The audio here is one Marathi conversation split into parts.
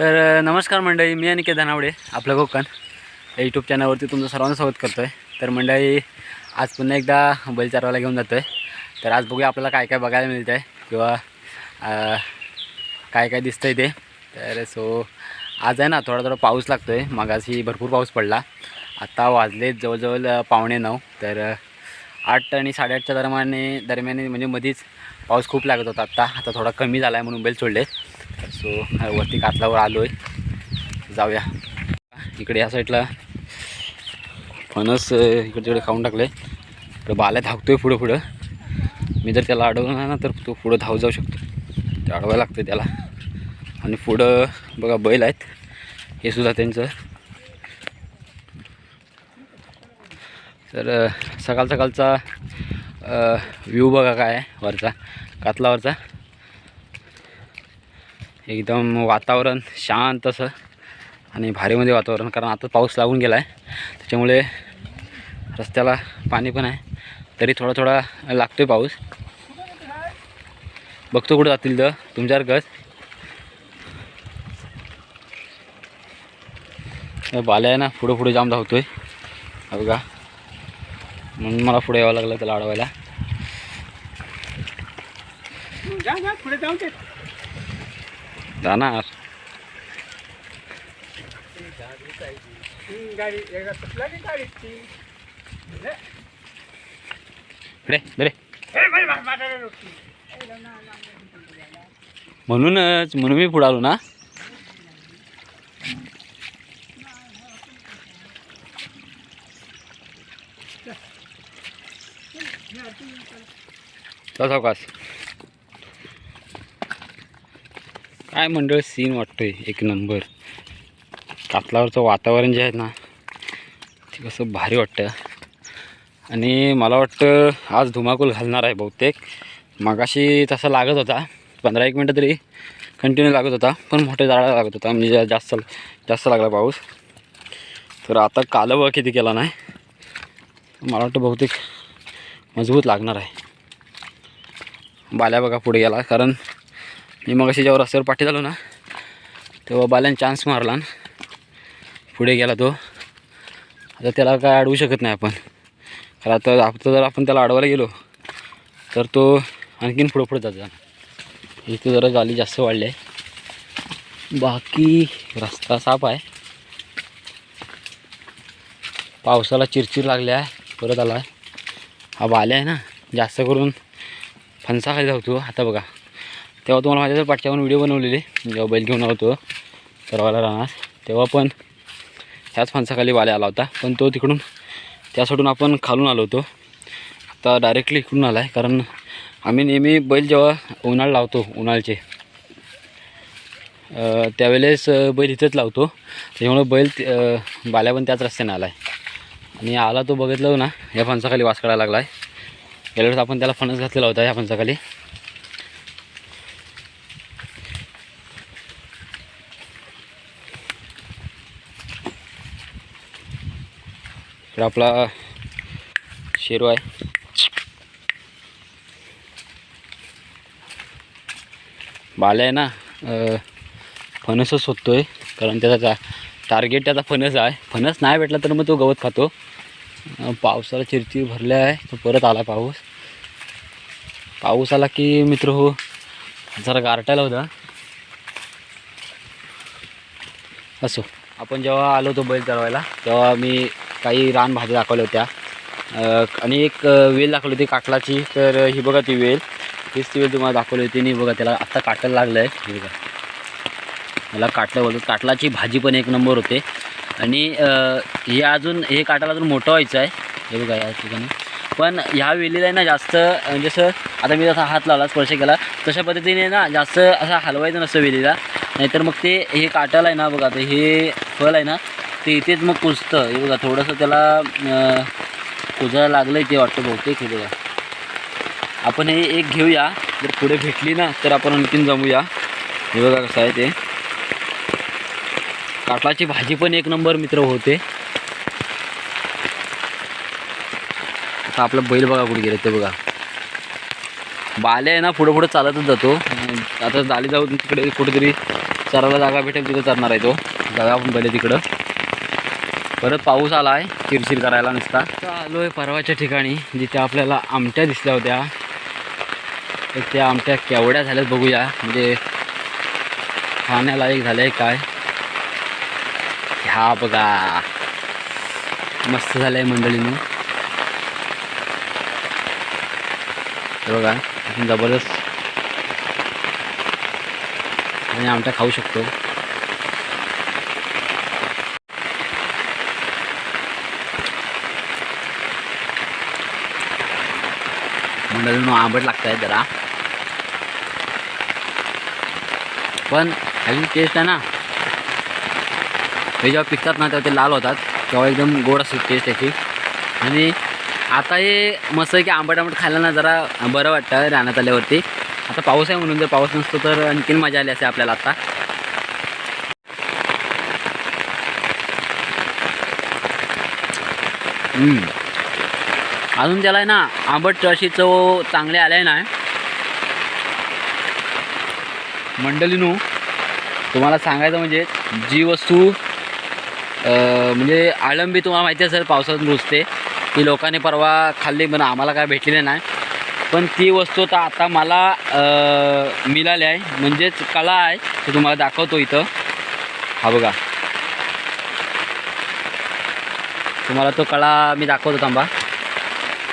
तर नमस्कार मंडळी मी अनिकेत केदानावडे आपलं कोकण. या यूट्यूब चॅनलवरती तुमचं सर्वांचं स्वागत करतो आहे तर मंडळी आज पुन्हा एकदा बैल चारवायला घेऊन जातो आहे तर आज बघूया आपल्याला काय काय बघायला मिळतं आहे किंवा काय काय दिसतं आहे ते. तर सो आज आहे ना थोडा थोडा पाऊस लागतो आहे मागाशी भरपूर पाऊस पडला. आत्ता वाजले जवळजवळ पाहुणे पावणे नऊ. तर आठ आणि साडेआठच्या दरम्याने दरम्याने म्हणजे मध्येच पाऊस खूप लागत होता. आत्ता आता थोडा कमी झाला आहे म्हणून बैल सोडले सो वरती कातलावर आलो आहे जाऊया. इकडे या साईडला फणस इकडे तिकडे खाऊन टाकलं आहे तर बाल्या धावतोय पुढं पुढं. मी जर त्याला अडवलं ना तर तो पुढं धाव जाऊ शकतो. ते अडवायला लागतं त्याला. आणि पुढं बघा बैल आहेत. हे सुद्धा त्यांचं. तर सकाळ सकाळचा व्ह्यू बघा काय आहे वरचा कातलावरचा. एकदम वातावरण शांत असं आणि भारीमध्ये वातावरण कारण आता पाऊस लागून गेला आहे त्याच्यामुळे रस्त्याला पाणी पण आहे. तरी थोडा थोडा लागतो आहे पाऊस. बघतो कुठं जातील तर. तुमच्यावर गज बाल्या आहे ना पुढं पुढे जाम धावतो आहे बघा. म्हणून मला पुढे यावं लागलं त्याला अडवायला धानार म्हणूनच म्हणून मी पुढालो ना. तसा कास काय मंडळ सीन वाटतोय? एक नंबर कातलावरचं वातावरण जे आहे ना ते कसं भारी वाटतं आणि मला वाटतं आज धुमाकूल घालणार आहे बहुतेक. मागाशी तसा लागत होता. पंधरा एक मिनटं तरी कंटिन्यू लागत होता. पण मोठ्या जाळा लागत होता. म्हणजे जास्त जास्त लागला पाऊस. तर आता कालवा किती केला नाही? मला वाटतं बहुतेक मजबूत लागणार आहे. बाल्या बघा पुढे गेला. कारण मी मग अशी जेव्हा रस्त्यावर पाठी झालो ना तेव्हा बाल्याने चान्स मारला पुढे गेला तो. आता त्याला काय अडवू शकत नाही आपण. कारण आता आता जर आपण त्याला अडवायला गेलो तर तो आणखीन पुढं पुढं जातो इथे जरा गाली जास्त वाढली आहे. बाकी रस्ता साफ आहे. पावसाला चिरचिर लागली आहे परत आला आहे. हा बाल्या आहे ना जास्त करून फणसाखाली धावतो आता बघा. तेव्हा तुम्हाला माझ्या पाठच्यावर व्हिडिओ बनवलेली. जेव्हा बैल घेऊन आलो सर्वाला राहणार. तेव्हा पण ह्याच फणसाखाली बाल्या आला होता. पण तो तिकडून त्यासाठी आपण खालून आलो होतो. आता डायरेक्टली इकडून आला आहे कारण आम्ही नेहमी बैल जेव्हा उन्हाळ लावतो उन्हाळचे त्यावेळेस बैल इथेच लावतो. त्याच्यामुळं बैल बाल्या पण त्याच रस्त्याने आला आहे आणि आला तो बघितलं ना या फणसाखाली वास काढायला लागला आहे गेल्या वेळेस आपण त्याला फणस घातलेला होता या फणसाखाली तर आपला शेरू आहे. बाल्या आहे ना फणसच फणसच शोधतोय. कारण त्याचा टार्गेट त्याचा फणस आहे. फणस नाही भेटला तर मग तो गवत खातो. पावसाला चिरचिर भरले आहे तो परत आला पाऊस. पाऊस आला की मित्र हो जरा गारटायला होता. असो आपण जेव्हा आलो होतो बैल चढवायला तेव्हा मी काही रान भाज्या दाखवल्या होत्या. आणि एक वेल दाखवली होती काटलाची तर ही बघा ती वेल. तीच ती वेल तुम्हाला दाखवली होती आणि बघा त्याला आत्ता काटायला लागलं आहे हे बघा. मला काटलं बोलतो काटलाची भाजी पण एक नंबर होते. आणि हे अजून हे काटाला अजून मोठं व्हायचं आहे. हे बघा या ठिकाणी. पण ह्या वेलीला आहे ना जास्त जसं आता मी जसा हात लावला स्पर्श केला तशा पद्धतीने ना जास्त असा हलवायचं नसतं वेलीला. नाहीतर मग ते हे काटाला आहे ना बघा आता हे फळ आहे ना ते इथेच मग कुजतं. हे बघा थोडंसं त्याला कुजायला लागलं आहे ते वाटतं बहुतेक हे बघा. आपण हे एक घेऊया. जर पुढे भेटली ना तर आपण आणखीन जमूया. हे बघा कसं आहे ते. काटलाची भाजी पण एक नंबर मित्र होते. आता आपलं बैल बघा कुठे गेले ते बघा. बाले आहे ना पुढं पुढं चालतच जातो. आता झाली जाऊन तिकडे कुठेतरी चरायला जागा भेटेल तिथं चरणार आहे तो. जागा आपण पहिले तिकडं. परत पाऊस आला आहे चिरचिर करायला नसता. आलो आहे परवाच्या ठिकाणी जिथे आपल्याला आमट्या दिसल्या होत्या. तर त्या आमट्या केवढ्या झाल्यात बघूया. म्हणजे खाण्यालायक झालं आहे काय? ह्या बघा. मस्त झालं आहे मंडळीनं बघा आपण जबरदस्त. आणि आमट्या खाऊ शकतो. मंडळीनं आंबट लागत आहे जरा. पण ह्याची टेस्ट आहे ना. हे जेव्हा पिकतात ना तेव्हा ते लाल होतात. तेव्हा एकदम गोड असते टेस्ट त्याची आणि आता हे मस्त आहे की आंबट आंबट खायला ना जरा बरं वाटतं रानात आल्यावरती. आता पाऊस आहे म्हणून जर पाऊस नसतो तर आणखीन मजा आली असते आपल्याला आता. हम्म. अजून त्याला आहे ना आंबट अशी चव चांगली आल्या ना. मंडळीनू तुम्हाला सांगायचं म्हणजे जी वस्तू म्हणजे आळंबी तुम्हाला माहिती असेल पावसात रुजते. ती लोकांनी परवा खाल्ली पण आम्हाला काय भेटलेली नाही. पण ती वस्तू तर आता मला मिळाली आहे. म्हणजेच कला आहे ते तुम्हाला दाखवतो इथं. हा बघा. तुम्हाला तो कळा मी दाखवतो थांबा.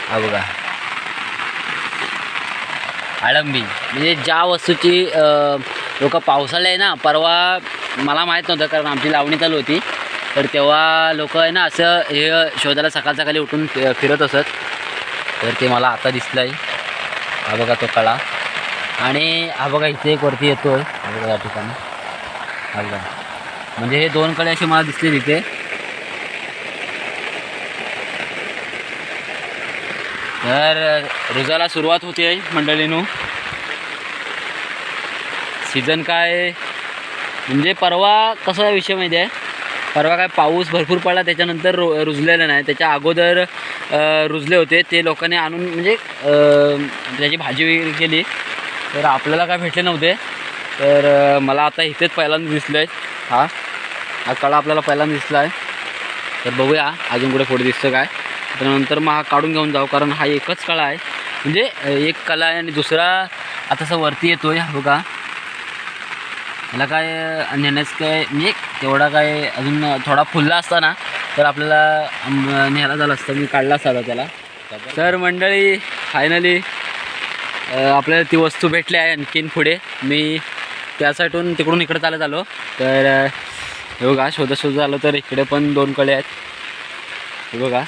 हा बघा. आळंबी. म्हणजे ज्या वस्तूची लोक पावसाळा आहे ना परवा मला माहीत नव्हतं कारण आमची लावणी चालू होती. तर तेव्हा लोक आहे ना असं हे शोधायला सकाळ सकाळी उठून फिरत असत. तर ते मला आता दिसलं आहे हा बघा तो कळा. आणि हा बघा इथे एक वरती येतो आहे हा बघा या ठिकाणी. हा बघा. म्हणजे हे दोन कळे असे मला दिसले तिथे. तर रुजाला सुरुवात होते आहे मंडळीनो. सीझन काय म्हणजे परवा कसा विषय माहिती आहे? परवा काय पाऊस भरपूर पडला त्याच्यानंतर रु रुजलेलं नाही. त्याच्या अगोदर रुजले होते. ते लोकांनी आणून म्हणजे त्याची भाजी वगैरे केली. तर आपल्याला काय भेटले नव्हते. तर मला आता इथेच पहिल्यांदा दिसलं आहे हा हा कळा आपल्याला पहिल्यांदा दिसला आहे तर बघूया अजून कुठे पुढे दिसतं काय. त्यानंतर मग हा काढून घेऊन जाऊ कारण हा एकच कळा आहे. म्हणजे एक कला आहे आणि दुसरा आता असं वरती येतो आहे बघा. मला काय अ, नेण्यास काय म्हणजे तेवढा काय अजून थोडा फुलला असता ना तर आपल्याला न्यायला झालं असतं मी काढला असता त्याला. तर मंडळी फायनली आपल्याला ती वस्तू भेटली आहे आणखीन पुढे. मी त्यासाठून तिकडून इकडे चालत आलो. तर हे बघा शोधा शोधत आलो तर इकडे पण दोन कळे आहेत. हे बघा.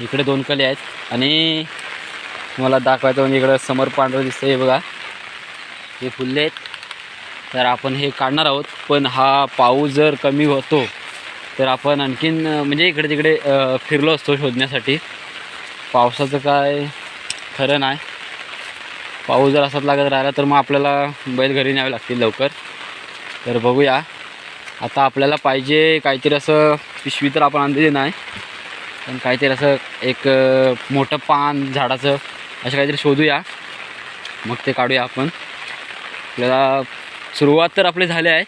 इकडे दोन कले आहेत. आणि तुम्हाला दाखवायचं म्हणजे इकडं समोर पांढरं दिसतं हे बघा. हे फुलले आहेत. तर आपण हे काढणार आहोत. पण हा पाऊस जर कमी होतो तर आपण आणखीन म्हणजे इकडे तिकडे फिरलो असतो शोधण्यासाठी. पावसाचं काय खरं नाही. पाऊस जर असाच लागत राहिला तर मग आपल्याला बैल घरी न्यावे लागतील लवकर. तर बघूया. आता आपल्याला पाहिजे काहीतरी असं पिशवी तर आपण आणलेली नाही. पण काहीतरी असं एक मोठं पान झाडाचं असं काहीतरी शोधूया. मग ते काढूया आपण. आपल्याला सुरुवात तर आपली झाली आहे.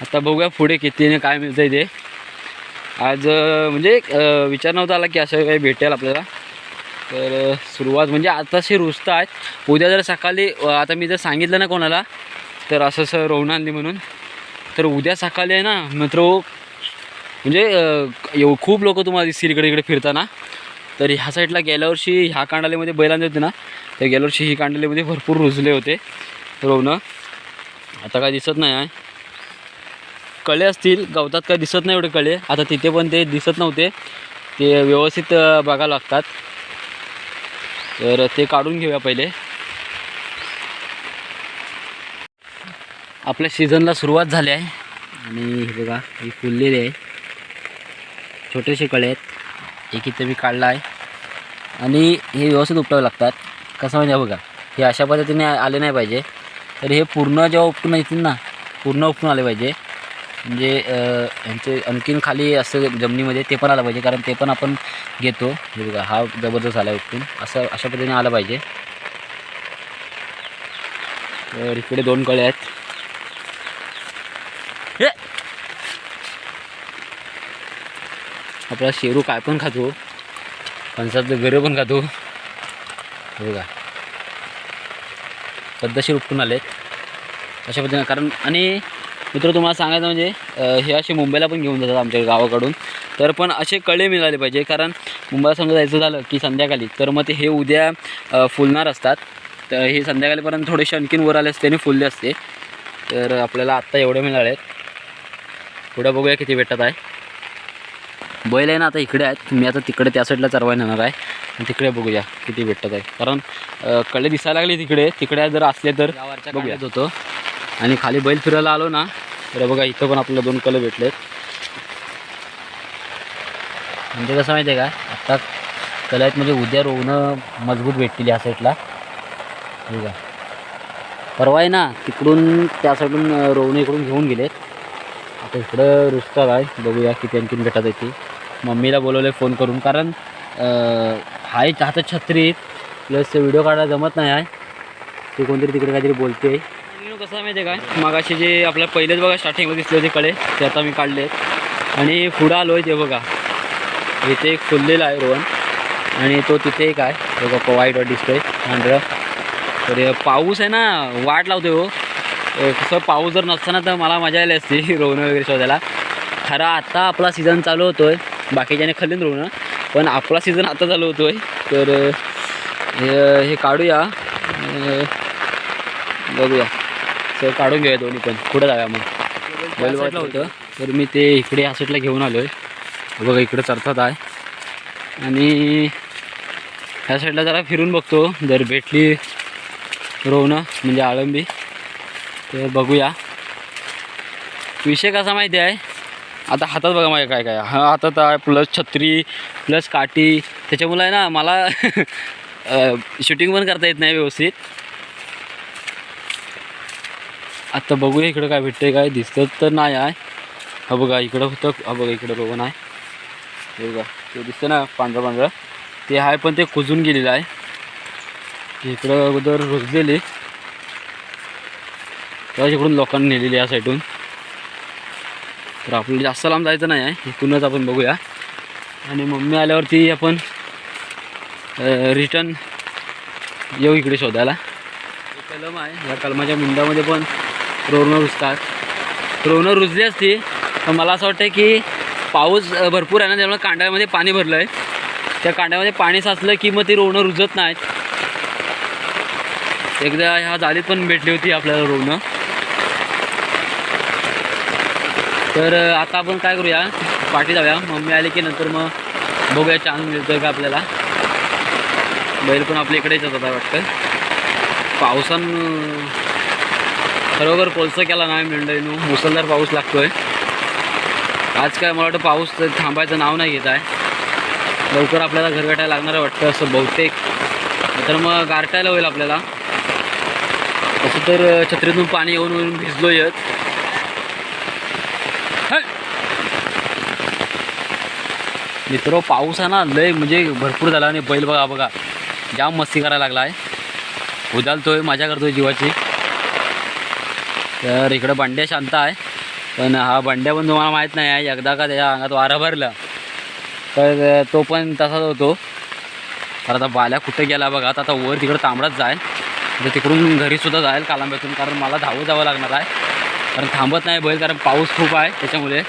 आता बघूया पुढे कितीने काय मिळतं आहे ते. आज म्हणजे विचार नव्हता आला की असं काही भेटेल आपल्याला. तर सुरुवात म्हणजे आताशी रुजत आहेत. उद्या जर सकाळी आता मी जर सांगितलं ना कोणाला तर असं असं रोवणं आणली म्हणून तर उद्या सकाळी आहे ना मित्र म्हणजे एव खूप लोक तुम्हाला दिसतील इकडे इकडे फिरताना. तर ह्या साईडला गेल्या वर्षी ह्या कांडालीमध्ये बैलांचे होते ना तर गेल्या वर्षी ही कांडालीमध्ये भरपूर रुजले होते रोवणं. आता काय दिसत नाही आहे. कळे असतील गवतात काय दिसत नाही एवढे कळे. आता तिथे पण ते दिसत नव्हते. ते व्यवस्थित अं, बघायला लागतात. तर ते काढून घेऊया पहिले. आपल्या सीझनला सुरुवात झाली आहे. आणि हे बघा ही फुललेली आहे. छोटेसे कळे आहेत एक इथं मी काढला आहे. आणि हे व्यवस्थित उपटावे लागतात. कसं म्हणजे बघा हे अशा पद्धतीने आले नाही पाहिजे. तर हे पूर्ण जेव्हा उपटून येतील ना पूर्ण उपटून आले पाहिजे. म्हणजे ह्यांचे आणखीन खाली असं जमिनीमध्ये ते पण आलं पाहिजे कारण ते पण आपण घेतो. हे बघा हा जबरदस्त आला उपटून. असं अशा पद्धतीने आलं पाहिजे. तर इकडे दोन कळे आहेत. आपला शेरू काय पण खातो. फणसातलं गरं पण खातो. हे बघा. पद्धतशीर उपटून आले अशा पद्धतीने. कारण आणि मित्र तुम्हाला सांगायचं म्हणजे हे असे मुंबईला पण घेऊन जातात आमच्या गावाकडून. तर पण असे कळे मिळाले पाहिजे. कारण मुंबईला समजा जायचं झालं की संध्याकाळी तर मग ते हे उद्या फुलणार असतात. तर हे संध्याकाळीपर्यंत थोडेसे आणखीन वर आले असते आणि फुलले असते. तर आपल्याला आत्ता एवढे मिळाले आहेत पुढे बघूया किती भेटत आहे. बैल आहे ना आता इकडे आहेत. मी आता तिकडे त्या साईडला चरवायला येणार आहे. आणि तिकडे बघूया किती भेटत आहे. कारण कडे दिसायला लागले तिकडे. तिकडे जर असले तर बघूया. होतो. आणि खाली बैल फिरायला आलो ना तर बघा इथं पण आपल्याला दोन कलं भेटलेत. म्हणजे कसं माहिती आहे का? आत्ता कलं आहेत म्हणजे उद्या रोवणं मजबूत भेटतील या साईडला ठीक आहे परवा आहे ना तिकडून त्या साईडून रोवणं इकडून घेऊन गेलेत. आता इकडं रुसतात आहे. बघूया किती आणखीन भेटत आहे ती. मम्मीला बोलवलं फोन करून. कारण आहे हाय हातात छत्री प्लस व्हिडिओ काढायला जमत नाही आहे ते कोणतरी तिकडे काहीतरी बोलते. कसं आहे माहिती आहे काय? मागाशी जे आपल्या पहिलेच बघा स्टार्टिंगमध्ये दिसले होते कडे ते आता मी काढले आणि पुढं आलो आहे ते बघा. इथे एक फुललेला आहे रोहन. आणि तो तिथे एक आहे. बघा वाईट वाट दिसतोय. पांढरं तर पाऊस आहे ना वाट लावतोय हो. कसं पाऊस जर नसताना तर मला मजा आली असती रोहन वगैरे शोधायला. खरा आत्ता आपला सीझन चालू होतोय. बाकीच्याने खाल्लीन रोवणं पण आपला सीझन आता चालू होतोय. तर हे हे काढूया. बघूया. सर काढून घेऊया दोन्ही पण. कुठं जाऊया मग? बैल वाटलं होतं. तर मी ते इकडे या साईडला घेऊन आलो आहे बघा इकडे चरतात आहे. आणि ह्या साईडला जरा फिरून बघतो. जर भेटली रोवणं म्हणजे आळंबी. तर बघूया. विषय कसा माहिती आहे? आता हातात बघा माझ्या काय काय. हा हातात आहे प्लस छत्री प्लस काठी. त्याच्यामुळे आहे ना मला शूटिंग पण करता येत नाही व्यवस्थित. आता बघूया इकडं काय भेटतंय काय दिसतं तर नाही आहे. हा बघा इकडं होतं हा बघा इकडं रोवण आहे. हे बघा ते दिसतं ना पांढरं पांढरं. ते आहे पण ते कुजून गेलेलं आहे. इकडं अगोदर रुजलेले. तेव्हा इकडून लोकांनी नेलेली या साईडून तर आपल्याला जास्त लांब जायचं नाही आहे. इथूनच आपण बघूया. आणि मम्मी आल्यावरती आपण रिटर्न येऊ इकडे शोधायला. कलम आहे. या कलमाच्या मुंडामध्ये पण रोवणं रुजतात. रोवणं रुजली असती पण मला असं वाटतं की पाऊस भरपूर आहे ना त्यामुळे कांड्यामध्ये पाणी भरलं आहे त्या कांड्यामध्ये पाणी साचलं की मग ती रोवणं रुजत नाहीत. एकदा ह्या जालीत पण भेटली होती आपल्याला रोवणं. तर आता आपण काय करूया? पाठी जाऊया. मम्मी आली की नंतर मग बघूया चान्स मिळतोय का आपल्याला. बैल पण आपल्या इकडेच येतात वाटतं. पावसान खरोखर कोलसं केला नाही मंडळीनो मुसलधार पाऊस लागतोय. आज काय मला वाटतं पाऊस थांबायचं नाव नाही घेत आहे लवकर आपल्याला घर गाठायला लागणार वाटतं असं बहुतेक. तर मग गारटायला होईल आपल्याला. तसं तर छत्रीतून पाणी येऊन येऊन भिजलो येत मित्र पाऊस आहे ना लय म्हणजे भरपूर झाला आणि बैल बघा बघा. जाम मस्ती करायला लागला आहे. उदालतोय मजा करतोय जीवाची. तर इकडं बंड्या शांत आहे. पण हा बंड्या पण तुम्हाला माहीत नाही आहे. एकदा का त्याच्या अंगात वारा भरला तर तो पण तसाच होतो. तर आता बाल्या कुठे गेला बघा. आता आता वर तिकडं तांबडाच जाईल. तर तिकडून घरीसुद्धा जाईल कालांब्यातून कारण मला धावत जावं लागणार आहे. कारण थांबत नाही बैल कारण पाऊस खूप आहे त्याच्यामुळे.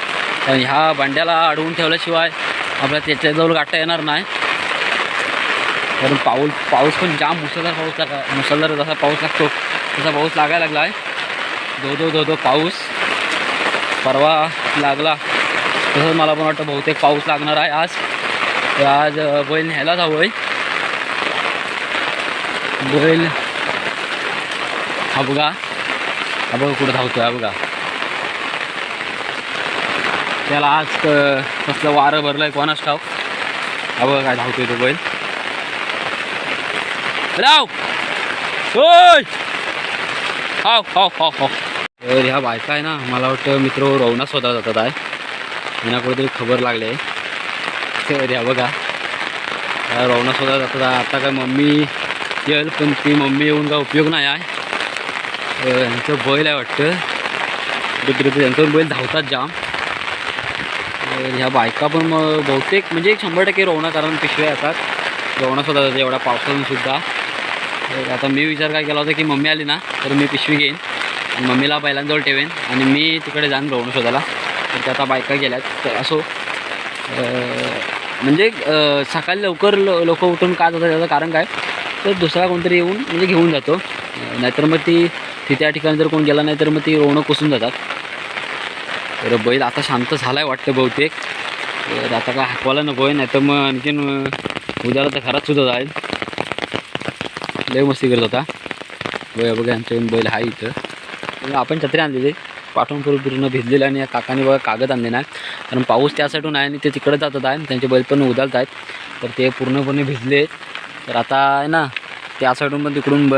ह्या बंड्याला अडवून ठेवल्याशिवाय आपल्या त्याच्याजवळ गाठता येणार नाही. कारण पाऊस पाऊस पण जाम मुसळधार पाऊस लागा मुसळधार जसा पाऊस लागतो तसा पाऊस लागायला लागला आहे. धो धो धो धो पाऊस. परवा लागला. तसंच मला पण वाटतं बहुतेक पाऊस लागणार आहे आज. तर आज बैल न्यायलाच हवं आहे. बैल हा बघा. हा बघा कुठं धावतो आहे बघा. त्याला आज कसलं वारं भरलं आहे कोणाच ठाव हा काय धावतोय तो बैल. राव! ओय! हाव हाव हाव हाव. तर ह्या बायका आहे ना मला वाटतं मित्र रवना स्वतः जातात आहे. यांना कुठेतरी खबर लागली आहे. तर ह्या बघा. ह्या रवना स्वतः जातात आहे. आता काय मम्मी येईल पण ती मम्मी येऊन काय उपयोग नाही आहे. यांचं बैल आहे वाटतं. कुठेतरी त्यांच्यावर बैल धावतात जाम. तर ह्या बायका पण मग बहुतेक म्हणजे एक शंभर टक्के रोवणं कारण पिशव्या येतात. रोवणं सुद्धा जाते एवढ्या पावसातून सुद्धा. तर आता मी विचार काय केला होता की मम्मी आली ना तर मी पिशवी घेईन आणि मम्मीला बैलांजवळ ठेवेन आणि मी तिकडे जाईन रोवणं शोधायला. तर त्या आता बायका गेल्यात तर असो. म्हणजे सकाळी लवकर लोक उठून का जातात त्याचं कारण काय? तर दुसरा कोणतरी येऊन म्हणजे घेऊन जातो. नाहीतर मग ती ती त्या ठिकाणी जर कोण गेला नाही तर मग ती रोवणं कोसून जातात. बरं बैल आता शांत झाला आहे वाटतं बहुतेक. तर आता काय हाकवायला नको आहे नाही तर मग आणखीन उद्याला तर घरात सुद्धा जाईल. लय मस्ती करत होता. बघा बघा आमच्या बैल आहे इथं. आपण छत्री आणलेली. पाठवून पूर्ण पूर्ण भिजलेलं आणि या काकाने बघा कागद आणले नाही कारण पाऊस त्या साईडून आहे आणि ते तिकडे जातात आहे त्यांचे बैल पण उदालत आहेत. तर ते पूर्णपणे भिजले. आहेत. तर आता आहे ना त्या साईडून पण तिकडून ब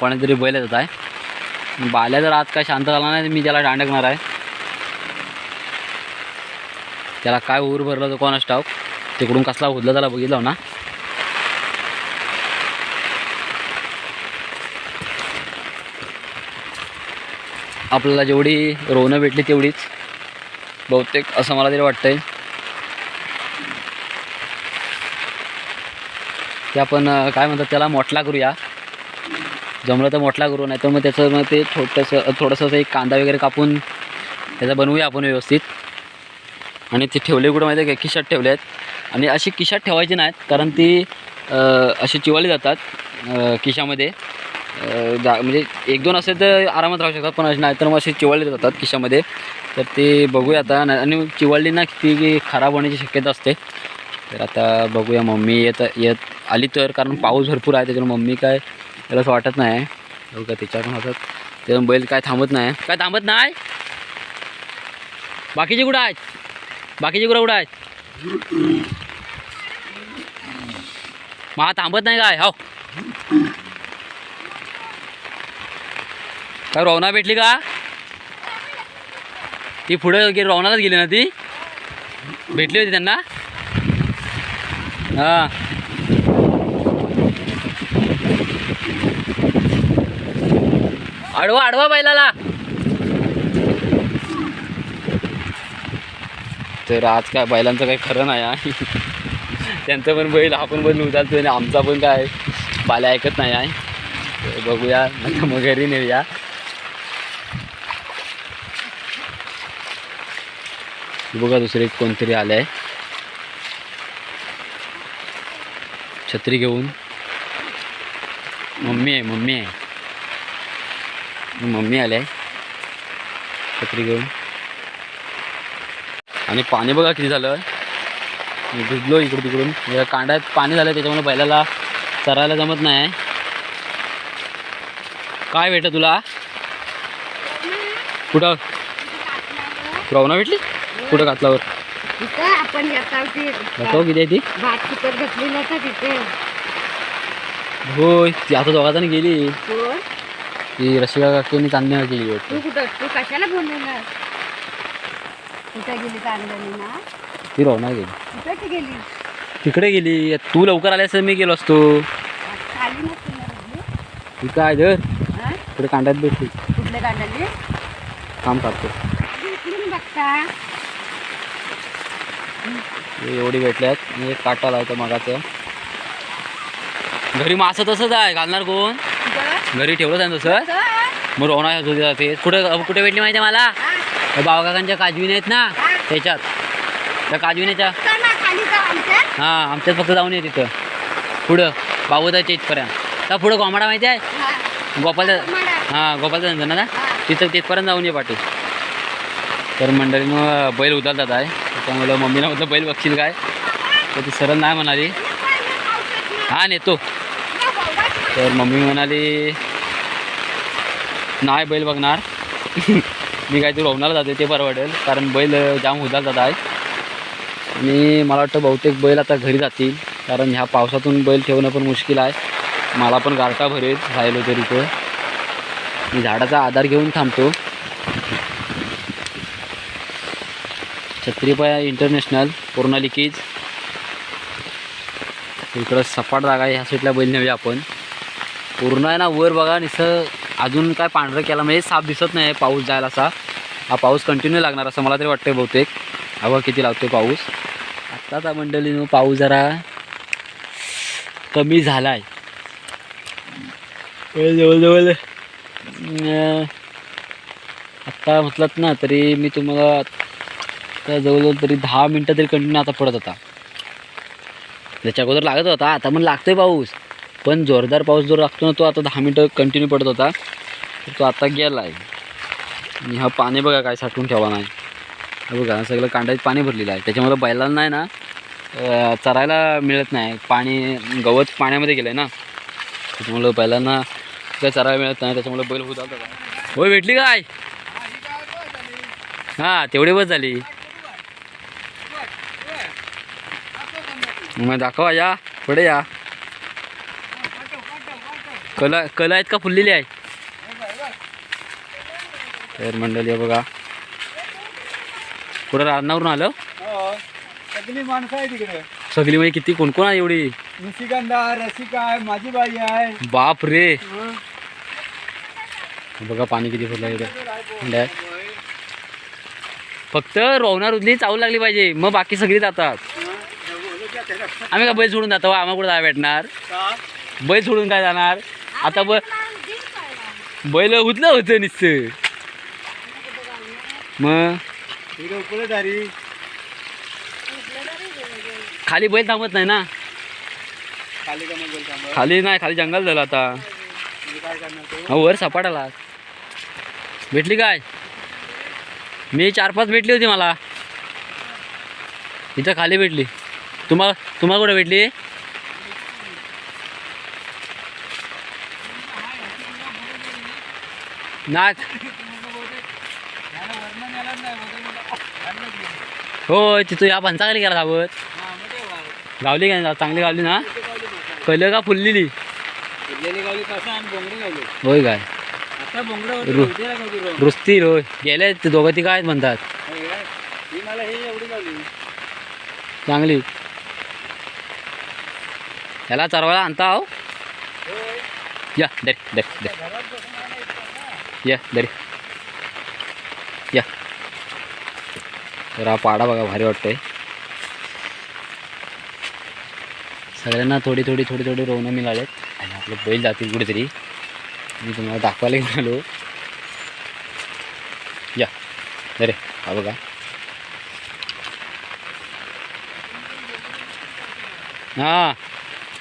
कोणातरी बैल येतात आहे बाल्या जर आज काय शांत झाला नाही तर मी त्याला डांडकणार आहे. त्याला काय ऊर भरलं तर कोणाच ठाऊक? तिकडून कसला उदला त्याला बघितला ना? आपल्याला जेवढी रोवणं भेटली तेवढीच. बहुतेक असं मला तरी वाटतंय. ते आपण काय म्हणतात त्याला? मोठला करूया. जमलं तर मोठला करू नाही तर मग त्याचं मग ते छोटंसं थोडंसं एक कांदा वगैरे कापून त्याचा बनवूया आपण व्यवस्थित. आणि ते ठेवले कुठं माहिती आहे का? खिशात ठेवले आहेत. आणि अशी खिशात ठेवायची नाहीत कारण ती अशी चिवाली जातात किशामध्ये खिशामध्ये. जा म्हणजे एक दोन असेल तर आरामात राहू शकतात पण असे नाही तर मग असे चिवाळले जातात खिशामध्ये. तर ते बघूया आता. नाही आणि चिवाळली ना ती खराब होण्याची शक्यता असते. तर आता बघूया मम्मी येत येत आली तर कारण पाऊस भरपूर आहे त्याच्यामुळे मम्मी काय त्याला असं वाटत नाही. बघा तिच्या पण हातात. ते बैल काय थांबत नाही. काय थांबत नाही? बाकीचे कुठं आहेत? बाकीचे कुठं कुठं आहेत? मग थांबत नाही काय? हो काय रोवना भेटली का? ती पुढे गे रोवणालाच गेली ना ती? भेटली होती त्यांना? हां. अडवा आडवा बैलाला. तर आज काय बैलांचं काही खरं नाही आहे त्यांचं पण बैल आपण पण उदालतोय आणि आमचा पण काय बाल्या ऐकत नाही आहे बघूया नंतर मग घरी नेऊया. बघा दुसरे कोणतरी आलं आहे छत्री घेऊन. मम्मी आहे मम्मी आहे. मम्मी आले छत्री घेऊन. आणि पाणी बघा किती झालं. मी भिजलो इकडं तिकडून. या कांड्यात पाणी झालं त्याच्यामुळे बैलाला चरायला जमत नाही. काय भेटलं तुला? कुठं? रवना भेटली? कुठं घातल्यावर? आपण किती आहे ती? होय ती आता दोघाजणी गेली. ती रशिका काकीने चांदण्यावर गेली वाटतं. तू कुठं? तू कशाला बोललेलं कुठं गेली चांगली ना? ती रवना गेली. कुठं ती गेली? तिकडे गेली. तू लवकर आल्यास मी गेलो असतो. खाली नसते ना कुठली? ती काय धर हा? तिकडे कांड्यात भेटली कुठले काढलेली काम करतो. इकडून बघता. हे एवढी भेटल्यात. आणि एक काटा लावतो मगाचं. घरी मासं तसंच आहे. घालणार कोण? घरी ठेवलं आहे तसं? मग रोवणा होती जाते कुठं कुठे भेटली माहिती आहे मला? बावकाकांच्या काजवीन आहेत ना? हा? त्याच्यात. त्या काजविण्याच्या हां आमच्यात फक्त जाऊन ये तिथं. पुढं बाबूदाच्या इथपर्यंत. त्या पुढं गोमाडा माहिती आहे? हा. गोपालच्या मला. हां गोपालचा धंदा ना? हा. तिथं तिथपर्यंत जाऊन ये पाठी तर मंडळीनं बैल उतरतात आहे. त्याच्यामुळं मम्मीला म्हटलं बैल बघशील काय? तर ती सरळ नाही म्हणाली. हा नेतो. तर मम्मी म्हणाली नाही बैल बघणार. मी काहीतरी रोवणाला जाते ते परवडेल कारण बैल जाम उदार जात आहे आणि मला वाटतं बहुतेक बैल आता घरी जातील. कारण ह्या पावसातून बैल ठेवणं पण मुश्किल आहे. मला पण गारटा भरेल राहिलो तरी तो मी झाडाचा आधार घेऊन थांबतो. छत्रीपाया इंटरनॅशनल पूर्ण लिकीज इकडं सपाट जागा आहे ह्या साईडला बैल नेऊया आपण. पूर्ण आहे ना वर बघा निसं अजून काय पांढरं केला म्हणजे साफ दिसत नाही पाऊस जायला असा. हा पाऊस कंटिन्यू लागणार असं मला तरी वाटतंय बहुतेक. हवा किती लागतोय पाऊस. आत्ताचा मंडळीनं पाऊस जरा कमी झाला आहे जवळजवळ. आत्ता म्हटलात ना तरी मी तुम्हाला आता जवळजवळ तरी दहा मिनटं तरी कंटिन्यू आता पडत होता. त्याच्या अगोदर लागत होता आता पण लागतोय पाऊस. पण जोरदार पाऊस जो लागतो ना तो आता दहा मिनटं कंटिन्यू पडत होता. तर तो आता गेला आहे आणि हा पाणी बघा काय साठवून ठेवा नाही. हा बघा सगळं कांड्यात पाणी भरलेलं आहे. त्याच्यामुळे बैलांना नाही ना चरायला मिळत नाही. पाणी गवत पाण्यामध्ये गेलं आहे ना. त्याच्यामुळं बैलांना काय चरायला मिळत नाही. त्याच्यामुळे बैल होत होय भेटली काय हां तेवढी बस झाली. मग दाखवा या. पुढे या. कला कला आहेत का फुललेली आहे तर मंडळी आहे बघा. पुढं रानावरून आलं? हो. सगळी माणसं आहे तिकडे सगळी म्हणजे किती? कोण कोण आहे एवढी? निशिगंधा रसिका आहे माझी बाई आहे. बाप रे! हं. बघा पाणी किती फुटलं इथं डॅ. फक्त रोवणार उदली चावू लागली पाहिजे. मग बाकी सगळी जातात. आम्ही का बैल सोडून जातो? आम्हाला कुठं जायला भेटणार? बैल सोडून काय जाणार? आता ब बैल उतलं होतं नुसतं. मग? खाली बैल थांबत नाही ना? खाली नाही खाली जंगल झालं आता. हा वर सपाटाला भेटली काय? मी चार पाच भेटली होती मला. इथं खाली भेटली. तुम्हाला तुम्हाला कुठे भेटली? नाच. हो तिथं या पंचाखाली गेला धावत. गावली काय चांगली गावली ना? पहिलं का फुललेली? होय काय? रुस्ती होय. गेले ते दोघं ती काय म्हणतात? चांगली. याला चरवायला आणता हो या दे दे दरे घरात बसून मला इतकं ना. या दरे. या. तर हा पाडा बघा भारी वाटतोय. सगळ्यांना थोडी थोडी थोडी थोडी रोवणं मिळालेत. आणि आपलं बैल जातील कुठेतरी. मी तुम्हाला दाखवायला मिळालो या दरे. हा बघा. हां.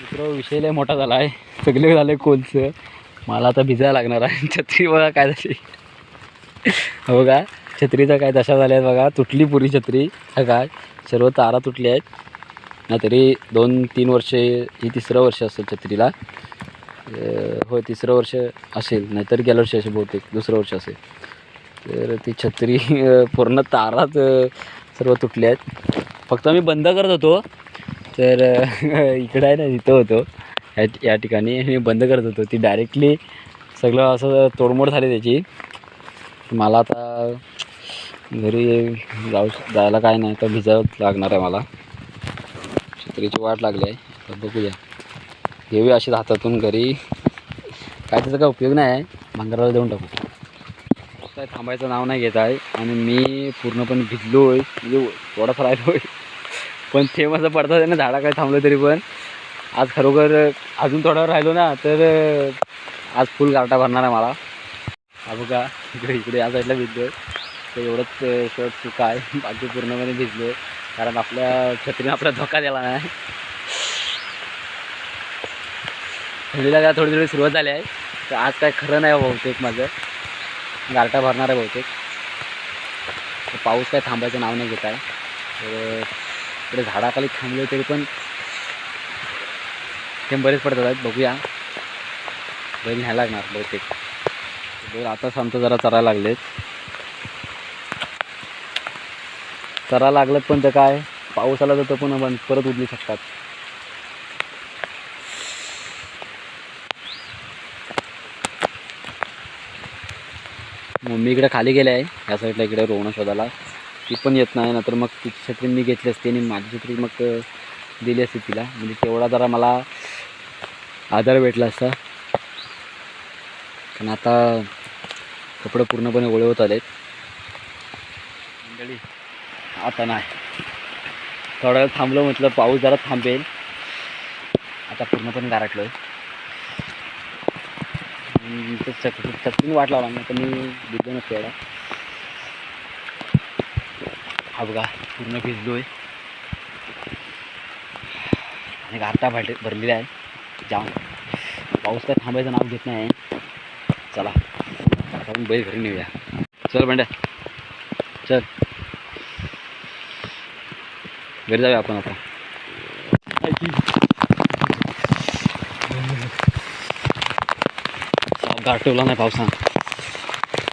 मित्र विषय लय मोठा झाला आहे सगळे झाले कोलचं. मला आता भिजायला लागणार आहे. छत्री बघा काय झाली. हो का छत्रीचा काय दशा झाल्या आहेत बघा. तुटली पुरी छत्री. हा काय सर्व तारा तुटल्या आहेत. ना तरी दोन तीन वर्षे ही तिसरं वर्ष असेल छत्रीला. हो तिसरं वर्ष असेल. नाहीतर गेल्या वर्षी असेल बहुतेक. दुसरं वर्ष असेल. तर ती छत्री पूर्ण तारात सर्व तुटल्या आहेत. फक्त मी बंद करत होतो. तर इकडं आहे ना इथं होतो. या या ठिकाणी मी बंद करत होतो. ती डायरेक्टली सगळं असं तोडमोड झाली त्याची. मला आता घरी जाऊ जायला काय नाही तर भिजत लागणार आहे मला. छत्रीची वाट लागली आहे. तर बघूया. घेऊया अशी हातातून घरी. काय त्याचा काय उपयोग नाही आहे. भांगराला देऊन टाकू. काय थांबायचं नाव नाही घेत आहे. आणि मी पूर्णपणे भिजलो आहे म्हणजे थोडासा राहिलो आहे पण ते माझं पडतात आहे ना झाडा काय थांबलं तरी पण. आज खरोखर अजून थोडं राहिलो ना तर आज फुल गारटा भरणार आहे मला. हा इकडे इकडे या साईडला भिजलो तर एवढंच शर्ट चुका आहे. बाकी पूर्णपणे भिजलो कारण आपल्या छत्रीने आपला धोका दिला नाही. थंडीला काय थोडी थोडी सुरुवात झाली आहे. तर आज काय खरं नाही हो बहुतेक माझं. गारटा भरणार आहे बहुतेक. पाऊस काय थांबायचं नाव नाही घेत आहे. तर इकडे झाडाखाली थांबलो तरी पण ते बरेच पडतात आहेत बघूया. बैल न्यायला लागणार बहुतेक. बैल आताच आमचं जरा चरायला लागलेत. चरा लागलं पण तर काय पाऊस आला तर पण आपण परत उडली शकतात. मम्मी इकडे खाली गेले आहे या साईडला इकडे रोवणं शोधायला. ती पण येत नाही नंतर मग तिची छत्री मी घेतली असते आणि माझी छत्री मग दिली असते तिला. म्हणजे तेवढा जरा मला आधार भेटला असता. कारण आता कपडे पूर्णपणे ओळे होत आलेत. मंडळी. आता नाही. थोडा वेळ थांबलो म्हटलं पाऊस जरा थांबेल. आता पूर्णपणे गारटलोय हम्म, ते चक चकून वाट लावला नाही तर मी भिजलो नसतो एवढा. हा बघा पूर्ण भिजलोय. आणि गारटा भरले भरलेला आहे जाम पाऊस काय थांबायचं नाव घेत नाही. चला आपण बैल घरी नेऊया. चल बंड्या. चल. घरी जाऊया आपण आता. गाठवला ठेवला नाही पावसानं.